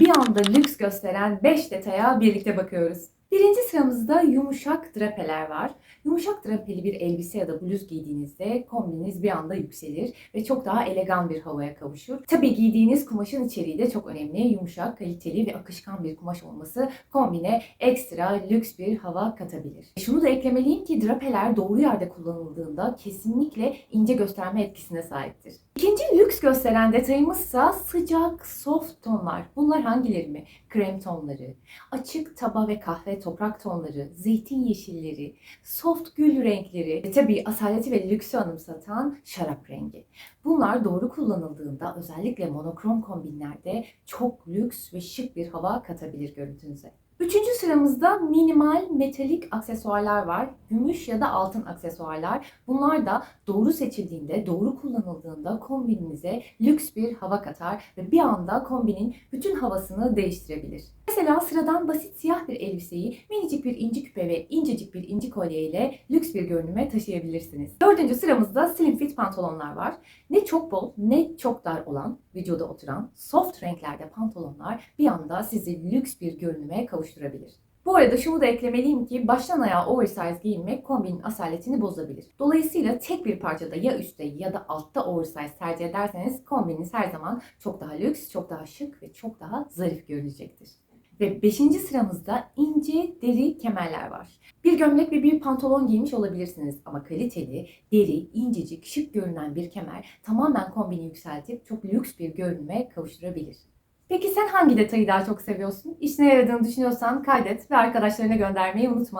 bir anda lüks gösteren 5 detaya birlikte bakıyoruz. Birinci sıramızda yumuşak drapeler var. Yumuşak drapeli bir elbise ya da bluz giydiğinizde kombininiz bir anda yükselir ve çok daha elegan bir havaya kavuşur. Tabii giydiğiniz kumaşın içeriği de çok önemli. Yumuşak, kaliteli ve akışkan bir kumaş olması kombine ekstra lüks bir hava katabilir. Şunu da eklemeliyim ki drapeler doğru yerde kullanıldığında kesinlikle ince gösterme etkisine sahiptir. İkinci lüks gösteren detayımızsa sıcak, soft tonlar. Bunlar hangileri mi? Krem tonları, açık taba ve kahve toprak tonları, zeytin yeşilleri, soft gül renkleri ve tabii asaleti ve lüksü anımsatan şarap rengi. Bunlar doğru kullanıldığında özellikle monokrom kombinlerde çok lüks ve şık bir hava katabilir görüntünüze. Üçüncü sıramızda minimal metalik aksesuarlar var. Gümüş ya da altın aksesuarlar. Bunlar da doğru seçildiğinde, doğru kullanıldığında kombininize lüks bir hava katar ve bir anda kombinin bütün havasını değiştirebilir. Mesela sıradan basit siyah bir elbiseyi minicik bir inci küpe ve incecik bir inci kolye ile lüks bir görünüme taşıyabilirsiniz. Dördüncü sıramızda slim fit pantolonlar var. Ne çok bol ne çok dar olan, vücuda oturan soft renklerde pantolonlar bir anda sizi lüks bir görünüme kavuşturabilir. Bu arada şunu da eklemeliyim ki baştan ayağa oversize giyinmek kombinin asaletini bozabilir. Dolayısıyla tek bir parçada ya üstte ya da altta oversize tercih ederseniz kombininiz her zaman çok daha lüks, çok daha şık ve çok daha zarif görünecektir. Ve 5. sıramızda ince deri kemerler var. Bir gömlek ve bir pantolon giymiş olabilirsiniz ama kaliteli, deri, incecik, şık görünen bir kemer tamamen kombini yükseltip çok lüks bir görünüme kavuşturabilir. Peki sen hangi detayı daha çok seviyorsun? İşine yaradığını düşünüyorsan kaydet ve arkadaşlarına göndermeyi unutma.